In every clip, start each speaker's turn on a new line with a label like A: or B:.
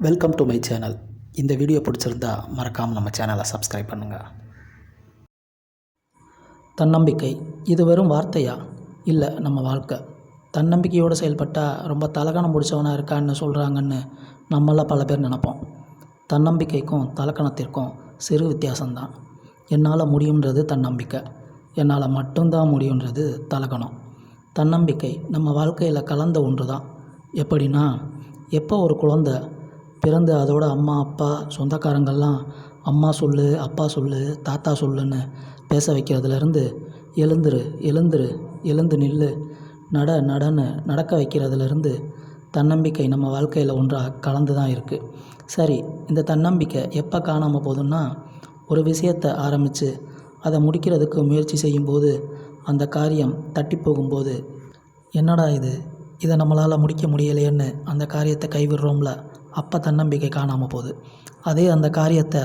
A: Welcome to my channel இந்த video பிடிச்சிருந்தா மறக்காமல் நம்ம சேனலை சப்ஸ்கிரைப் பண்ணுங்கள் தன்னம்பிக்கை இது வெறும் வார்த்தையா? இல்லை நம்ம வாழ்க்கை. தன்னம்பிக்கையோடு செயல்பட்டால் ரொம்ப தலகணம் பிடிச்சவனாக இருக்கான்னு சொல்கிறாங்கன்னு நம்மளாம் பல பேர் நினைப்போம். தன்னம்பிக்கைக்கும் தலக்கணத்திற்கும் சிறு வித்தியாசம்தான். என்னால் முடியுன்றது தன்னம்பிக்கை. என்னால் மட்டும்தான் முடியுன்றது தலகணம். தன்னம்பிக்கை நம்ம வாழ்க்கையில் கலந்த ஒன்று தான் எப்படின்னா எப்போ ஒரு குழந்தை பிறந்து அதோட அம்மா அப்பா சொந்தக்காரங்கள்லாம் அம்மா சொல்லு அப்பா சொல்லு தாத்தா சொல்லுன்னு பேச வைக்கிறதுலேருந்து எழுந்துரு எழுந்துரு எழுந்து நில்லு நட நடன்னு நடக்க வைக்கிறதுலேருந்து தன்னம்பிக்கை நம்ம வாழ்க்கையில் ஒன்றாக கலந்து தான் இருக்குது சரி இந்த தன்னம்பிக்கை எப்போ காணாமல் போதும்னா ஒரு விஷயத்தை ஆரம்பித்து அதை முடிக்கிறதுக்கு முயற்சி செய்யும்போது அந்த காரியம் தட்டி போகும்போது என்னடா இது? இதை நம்மளால் முடிக்க முடியலையேன்னு அந்த காரியத்தை கைவிடுறோம்ல அப்போ தன்னம்பிக்கை காணாமல் போகுது. அதே அந்த காரியத்தை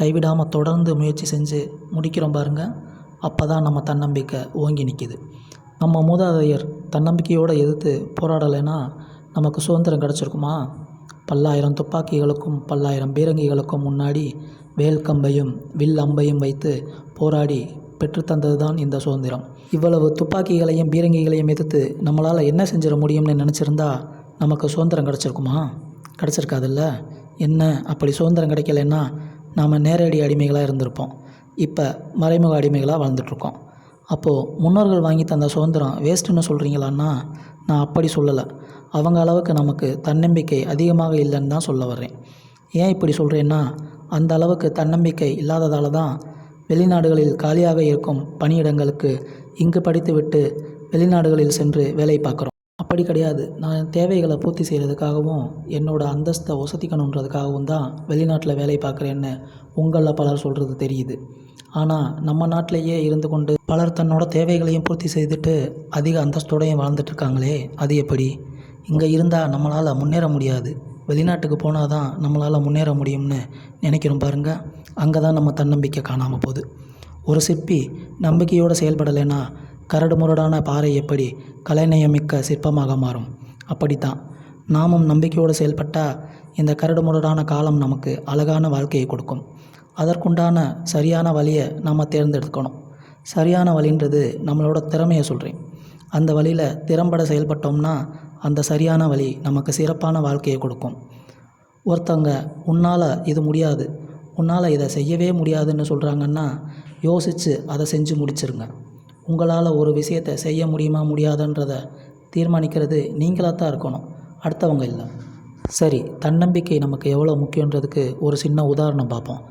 A: கைவிடாமல் தொடர்ந்து முயற்சி செஞ்சு முடிக்கிறோம் பாருங்க. அப்போ தான் நம்ம தன்னம்பிக்கை ஓங்கி நிற்கிது நம்ம மூதாதையர் தன்னம்பிக்கையோடு எதிர்த்து போராடலைன்னா நமக்கு சுதந்திரம் கிடச்சிருக்குமா? பல்லாயிரம் துப்பாக்கிகளுக்கும் பல்லாயிரம் பீரங்கிகளுக்கும் முன்னாடி வேல்கம்பையும் வில் அம்பையும் வைத்து போராடி பெற்றுத்தந்தது தான் இந்த சுதந்திரம். இவ்வளவு துப்பாக்கிகளையும் பீரங்கிகளையும் எதிர்த்து நம்மளால் என்ன செஞ்சிட முடியும்னு நினச்சிருந்தா நமக்கு சுதந்திரம் கிடச்சிருக்குமா? கிடச்சிருக்காதுல்ல? என்ன அப்படி சுதந்திரம் கிடைக்கலன்னா நாம் நேரடி அடிமைகளாக இருந்திருப்போம். இப்போ மறைமுக அடிமைகளாக வாழ்ந்துட்டுருக்கோம். அப்போது முன்னோர்கள் வாங்கி தந்த சுதந்திரம் வேஸ்ட்டுன்னு சொல்கிறீங்களான்னா நான் அப்படி சொல்லலை. அவங்க அளவுக்கு நமக்கு தன்னம்பிக்கை அதிகமாக இல்லைன்னு தான் சொல்ல வர்றேன். ஏன் இப்படி சொல்கிறேன்னா அந்த அளவுக்கு தன்னம்பிக்கை இல்லாததால் தான் வெளிநாடுகளில் காலியாக இருக்கும் பணியிடங்களுக்கு இங்கு படித்துவிட்டு வெளிநாடுகளில் சென்று வேலை பார்க்குறோம். அப்படி கிடையாது. நான் தேவைகளை பூர்த்தி செய்கிறதுக்காகவும் என்னோடய அந்தஸ்தை ஒசத்திக்கணுன்றதுக்காகவும் தான் வெளிநாட்டில் வேலை பார்க்குறேன்னு உங்களில் பலர் சொல்கிறது தெரியுது. ஆனால் நம்ம நாட்டிலேயே இருந்து கொண்டு பலர் தன்னோட தேவைகளையும் பூர்த்தி செய்துட்டு அதிக அந்தஸ்தோடையும் வாழ்ந்துட்டுருக்காங்களே அது எப்படி? இங்கே இருந்தால் நம்மளால் முன்னேற முடியாது. வெளிநாட்டுக்கு போனால் தான் நம்மளால் முன்னேற முடியும்னு நினைக்கிறோம் பாருங்க. அங்கே தான் நம்ம தன்னம்பிக்கை காணாமல் போகுது. ஒரு சிற்பி நம்பிக்கையோடு செயல்படலைன்னா கரடு முரடான பாறை எப்படி கலைநயமிக்க சிற்பமாக மாறும்? அப்படித்தான். நாமும் நம்பிக்கையோடு செயல்பட்டால் இந்த கரடு முரடான காலம் நமக்கு அழகான வாழ்க்கையை கொடுக்கும். அதற்குண்டான சரியான வழியை நாம் தேர்ந்தெடுக்கணும். சரியான வழின்றது நம்மளோட திறமையை சொல்கிறேன் அந்த வழியில் திறம்பட செயல்பட்டோம்னா அந்த சரியான வழி நமக்கு சிறப்பான வாழ்க்கையை கொடுக்கும். ஒருத்தவங்க உன்னால் இது முடியாது. உன்னால் இதை செய்யவே முடியாதுன்னு சொல்கிறாங்கன்னா யோசித்து அதை செஞ்சு முடிச்சிருங்க. உங்களால் ஒரு விஷயத்தை செய்ய முடியுமா முடியாதுன்றதை தீர்மானிக்கிறது நீங்களாக தான் இருக்கணும். அடுத்தவங்க இல்லை. சரி தன்னம்பிக்கை நமக்கு எவ்வளோ முக்கியன்றதுக்கு ஒரு சின்ன உதாரணம் பார்ப்போம்.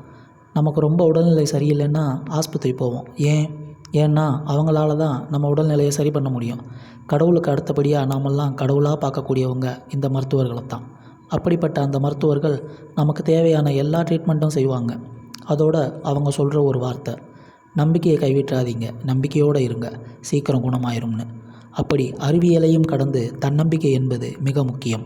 A: நமக்கு ரொம்ப உடல்நிலை சரியில்லைன்னா ஆஸ்பத்திரி போவோம். ஏன்? ஏன்னா அவங்களால தான் நம்ம உடல்நிலையை சரி பண்ண முடியும். கடவுளுக்கு அடுத்தபடியாக நாமெல்லாம் கடவுளாக பார்க்கக்கூடியவங்க இந்த மருத்துவர்களை தான் அப்படிப்பட்ட அந்த மருத்துவர்கள் நமக்கு தேவையான எல்லா ட்ரீட்மெண்ட்டும் செய்வாங்க. அதோட அவங்க சொல்கிற ஒரு வார்த்தை. நம்பிக்கையை கைவிட்றாதீங்க நம்பிக்கையோடு இருங்க. சீக்கிரம் குணமாயிரும்னு. அப்படி அறிவியலையும் கடந்து தன்னம்பிக்கை என்பது மிக முக்கியம்.